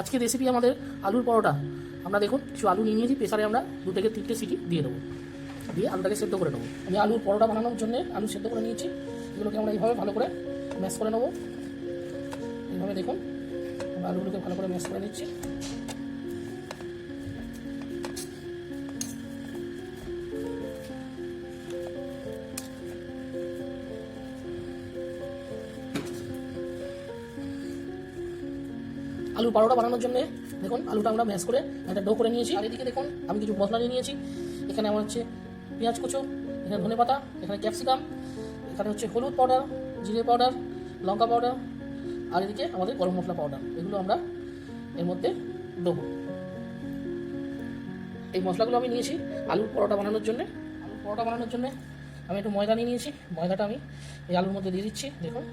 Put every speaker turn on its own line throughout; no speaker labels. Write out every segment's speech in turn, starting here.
আজকে রেসিপি আমাদের আলুর পরোটা। আমরা দেখুন, কিছু আলু নিয়ে নিয়েছি, প্রেসারে আমরা দু থেকে তিনটে সিটি দিয়ে দেবো। দিয়ে আলুটাকে সেদ্ধ করে নেব। আমি আলুর পরোটা বানানোর জন্য আলু সেদ্ধ করে নিয়েছি। এগুলোকে আমরা এইভাবে ভালো করে ম্যাশ করে নেব। এইভাবে দেখুন, আমরা আলুগুলোকে ভালো করে ম্যাশ করে নিচ্ছি। আলুর পরোটা বানানোর জন্য। দেখুন, আলুটা আমরা ম্যাশ করে একটা ডো করে নিয়েছি। আর এদিকে দেখুন, আমি কিছু মশলা নিয়ে নিয়েছি। এখানে আমার হচ্ছে পেঁয়াজ কুচো, এখানে ধনে পাতা, এখানে ক্যাপসিকাম, এখানে হচ্ছে হলুদ পাউডার, জিরে পাউডার, লঙ্কা পাউডার, আর এদিকে আমাদের গরম মশলা পাউডার। এগুলো আমরা এর মধ্যে দেবো এই মশলাগুলো আমি নিয়েছি আলুর পরোটা বানানোর জন্য। আলুর পরোটা বানানোর জন্য আমি একটু ময়দা নিয়ে নিয়েছি। ময়দাটা আমি এই আলুর মধ্যে দিয়ে দিচ্ছি। দেখুন,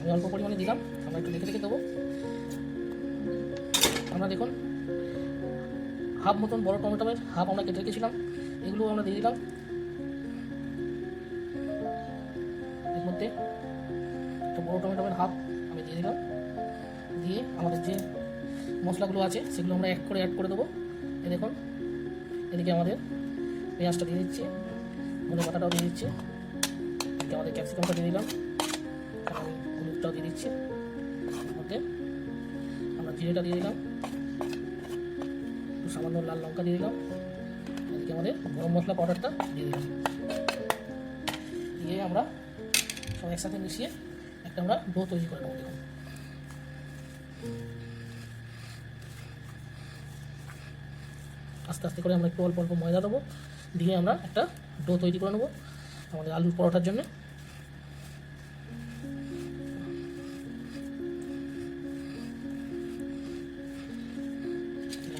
আমি অল্প পরিমাণে দিলাম। আমরা একটু দেখে দেখে দেবো। আমরা দেখুন। হাফ মতন বড় টমেটোমের হাফ আমরা কেটে রেখেছিলাম। এগুলো আমরা দিয়ে দিলাম। এর মধ্যে একটা বড় টমেটোমের হাফ আমি দিয়ে দিলাম। দিয়ে আমাদের যে মশলাগুলো আছে, সেগুলো আমরা এক করে অ্যাড করে দেবো। এই দেখুন, এদিকে আমাদের পেঁয়াজটা দিয়ে দিচ্ছি ধনে পাতাটাও দিয়ে দিচ্ছি। এদিকে আমাদের ক্যাপসিকামটা দিয়ে দিলাম। হলুদটাও দিয়ে দিচ্ছি। মধ্যে আমরা জিরেটা দিয়ে দিলাম। সামান্য লাল লঙ্কা দিয়ে দিলাম। এদিকে আমাদের গরম মশলা পাউডারটা দিয়ে দিলাম। দিয়ে আমরা সব একসাথে মিশিয়ে একটা আমরা ডো তৈরি করে নেব দেখুন। আস্তে আস্তে করে আমরা একটু অল্প অল্প ময়দা দেবো। দিয়ে আমরা একটা ডো তৈরি করে নেব আমাদের আলুর পরোটার জন্য।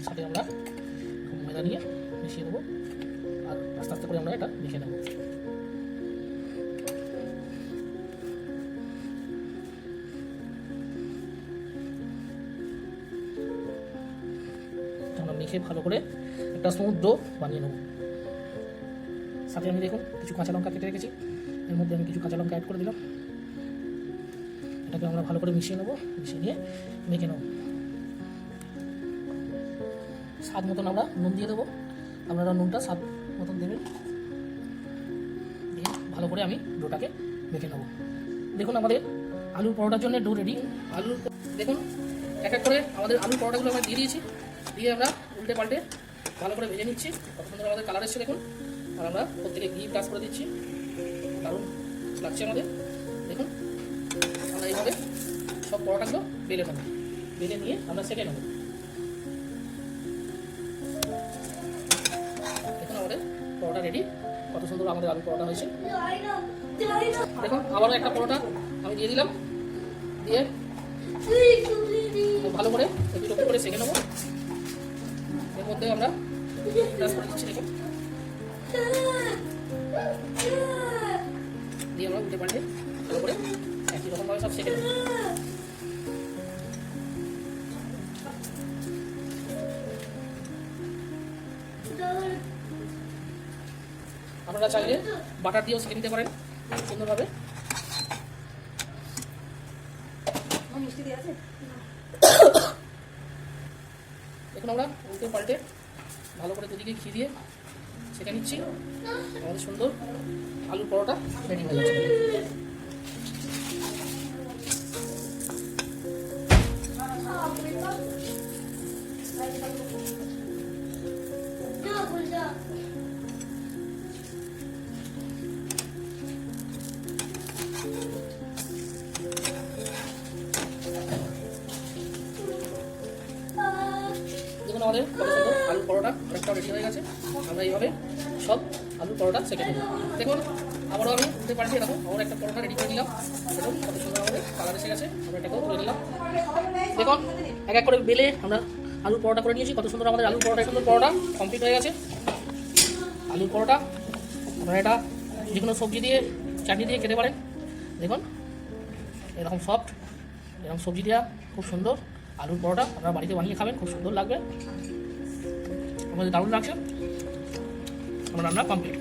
সাথে আমরা ময়দা নিয়ে মিশিয়ে দেবো। আর আস্তে আস্তে করে আমরা এটা মিশিয়ে নেব। আমরা মেখে ভালো করে একটা স্মুথ ডো বানিয়ে নেব। সাথে আমি দেখুন কিছু কাঁচা লঙ্কা কেটে রেখেছি। এর মধ্যে আমি কিছু কাঁচা লঙ্কা অ্যাড করে দিলাম। এটাকে আমরা ভালো করে মিশিয়ে নেব, মিশিয়ে নিয়ে মেখে নেব। স্বাদ মতন আমরা নুন দিয়ে দেবো। আপনারা নুনটা স্বাদ মতন দেবেন। দিয়ে ভালো করে আমি ডোটাকে মেখে নেব। দেখুন আমাদের আলুর পরোটার জন্য ডো রেডি। আলুর দেখুন, এক এক করে আমাদের আলুর পরোটাগুলো আমরা দিয়ে দিয়েছি। দিয়ে আমরা উল্টে পাল্টে ভালো করে ভেজে নিচ্ছি। কত সুন্দর আমাদের কালার এসছে, দেখুন। আর আমরা প্রত্যেকে ঘি প্লাস করে দিচ্ছি। দারুণ লাগছে আমাদের। দেখুন, আমরা এইভাবে সব পরোটাগুলো বেলে নেব। বেলে নিয়ে আমরা সেটে নেব। রেডি। কত সুন্দর আমাদের আলু পরোটা হয়েছে। দেখুন, আবারও একটা পরোটা আমি দিয়ে দিলাম। দিয়ে ভালো করে একটু করে সেঁকে নেব। এর মধ্যে আমরা দিচ্ছি, দেখুন। দিয়ে আমরা উল্টে পাল্টে ভালো করে একই রকমভাবে সব সেঁকে নেব। আপনারা চাইলে বাটার দিয়েও সেঁকে নিতে পারেন সুন্দরভাবে। দেখুন আমরা উল্টে পাল্টে ভালো করে দুদিকে ঘি দিয়ে সেঁকে নিচ্ছি। আমাদের সুন্দর আলুর পরোটা রেডি হয়ে যাচ্ছে আমাদের আলুর পরোটা অনেকটাও রেডি হয়ে গেছে। আমরা এইভাবে সব আলুর পরোটা সেঁকে নেব। দেখুন, আবারও আমি উঠতে পারছি এরকম। আমার একটা পরোটা রেডি করে নিলাম। দেখুন, কত সুন্দর আমাদের কালার এসে গেছে। আমরা এটাকেও তুলে নিলাম। দেখুন, এক এক করে বেলে আমরা আলুর পরোটা করে নিয়েছি। কত সুন্দর আমাদের আলুর পরোটা, সুন্দর পরোটা কমপ্লিট হয়ে গেছে। আলুর পরোটা, আপনারা এটা যে কোনো সবজি দিয়ে, চাটনি দিয়ে খেতে পারেন। দেখুন, এরকম সফট এরকম সবজি দেওয়া খুব সুন্দর। আলুর পরোটা আপনারা বাড়িতে বানিয়ে খাবেন, খুব সুন্দর লাগবে। আমাদের দারুণ লাগছে। আমার রান্না কমপ্লিট